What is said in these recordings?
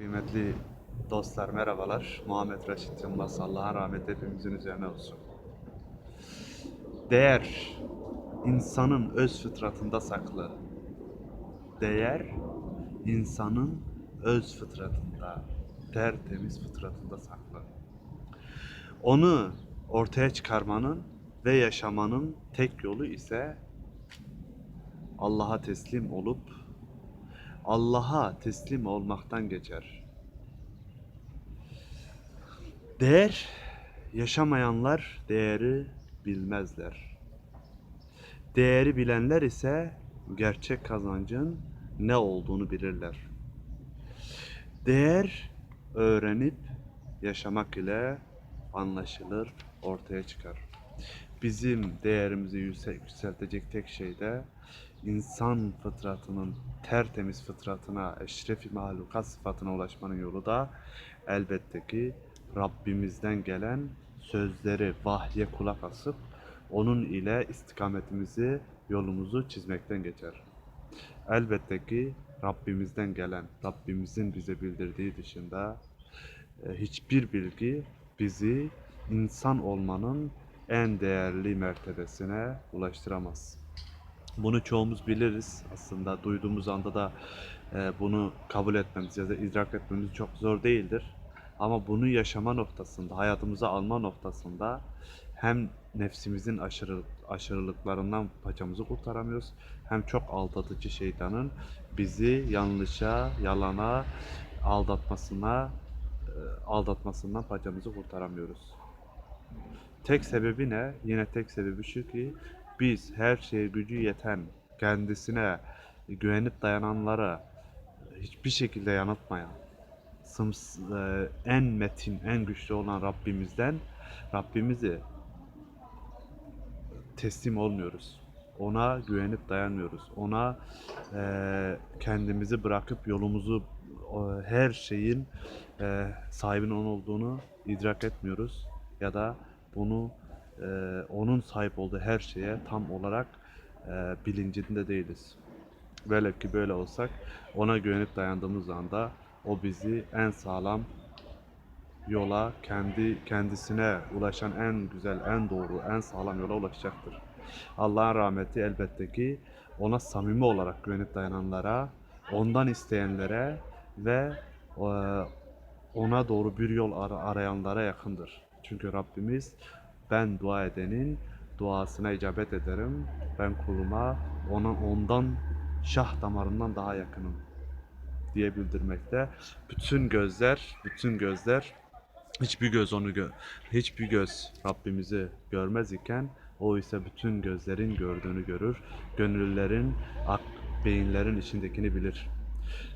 Kıymetli dostlar merhabalar. Muhammed Reşit Yılmaz Allah'ın rahmeti hepimizin üzerine olsun. Değer insanın öz fıtratında saklı. Değer insanın öz fıtratında, tertemiz fıtratında saklı. Onu ortaya çıkarmanın ve yaşamanın tek yolu ise Allah'a teslim olup Allah'a teslim olmaktan geçer. Değer yaşamayanlar değeri bilmezler. Değeri bilenler ise gerçek kazancın ne olduğunu bilirler. Değer öğrenip yaşamak ile anlaşılır, ortaya çıkar. Bizim değerimizi yüksel- yükseltecek tek şey de insan fıtratının tertemiz fıtratına, eşrefi mahlukat sıfatına ulaşmanın yolu da elbette ki Rabbimizden gelen sözleri vahye kulak asıp onun ile istikametimizi, yolumuzu çizmekten geçer. Elbette ki Rabbimizden gelen, Rabbimizin bize bildirdiği dışında e, hiçbir bilgi bizi insan olmanın en değerli mertebesine ulaştıramaz. Bunu çoğumuz biliriz aslında duyduğumuz anda da e, bunu kabul etmemiz ya da idrak etmemiz çok zor değildir. Ama bunu yaşama noktasında, hayatımıza alma noktasında hem nefsimizin aşırı, aşırılıklarından paçamızı kurtaramıyoruz hem çok aldatıcı şeytanın bizi yanlışa, yalana, aldatmasına, e, aldatmasından paçamızı kurtaramıyoruz. Tek sebebi ne? Yine tek sebebi şu ki biz her şeye gücü yeten, kendisine güvenip dayananlara hiçbir şekilde yanıltmayan, sıms, e, en metin, en güçlü olan Rabbimizden Rabbimizi teslim olmuyoruz. Ona güvenip dayanmıyoruz. Ona e, kendimizi bırakıp yolumuzu o, her şeyin e, sahibinin onun olduğunu idrak etmiyoruz ya da bunu e, onun sahip olduğu her şeye tam olarak e, bilincinde değiliz. Velev ki böyle olsak ona güvenip dayandığımız anda o bizi en sağlam yola, kendi kendisine ulaşan en güzel, en doğru, en sağlam yola ulaşacaktır. Allah'ın rahmeti elbette ki ona samimi olarak güvenip dayananlara, ondan isteyenlere ve e, ona doğru bir yol ara- arayanlara yakındır. Çünkü Rabbimiz ben dua edenin duasına icabet ederim. Ben kuluma ona ondan şah damarından daha yakınım diye bildirmekte. Bütün gözler, bütün gözler hiçbir göz onu gö hiçbir göz Rabbimizi görmez iken o ise bütün gözlerin gördüğünü görür. Gönüllerin, ak, beyinlerin içindekini bilir.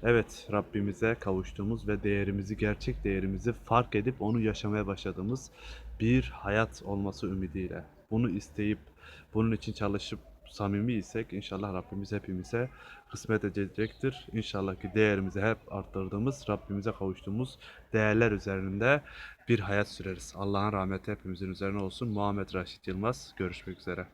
Evet, Rabbimize kavuştuğumuz ve değerimizi, gerçek değerimizi fark edip onu yaşamaya başladığımız bir hayat olması ümidiyle. Bunu isteyip, bunun için çalışıp samimi isek inşallah Rabbimiz hepimize kısmet edecektir. İnşallah ki değerimizi hep arttırdığımız, Rabbimize kavuştuğumuz değerler üzerinde bir hayat süreriz. Allah'ın rahmeti hepimizin üzerine olsun. Muhammed Raşit Yılmaz. Görüşmek üzere.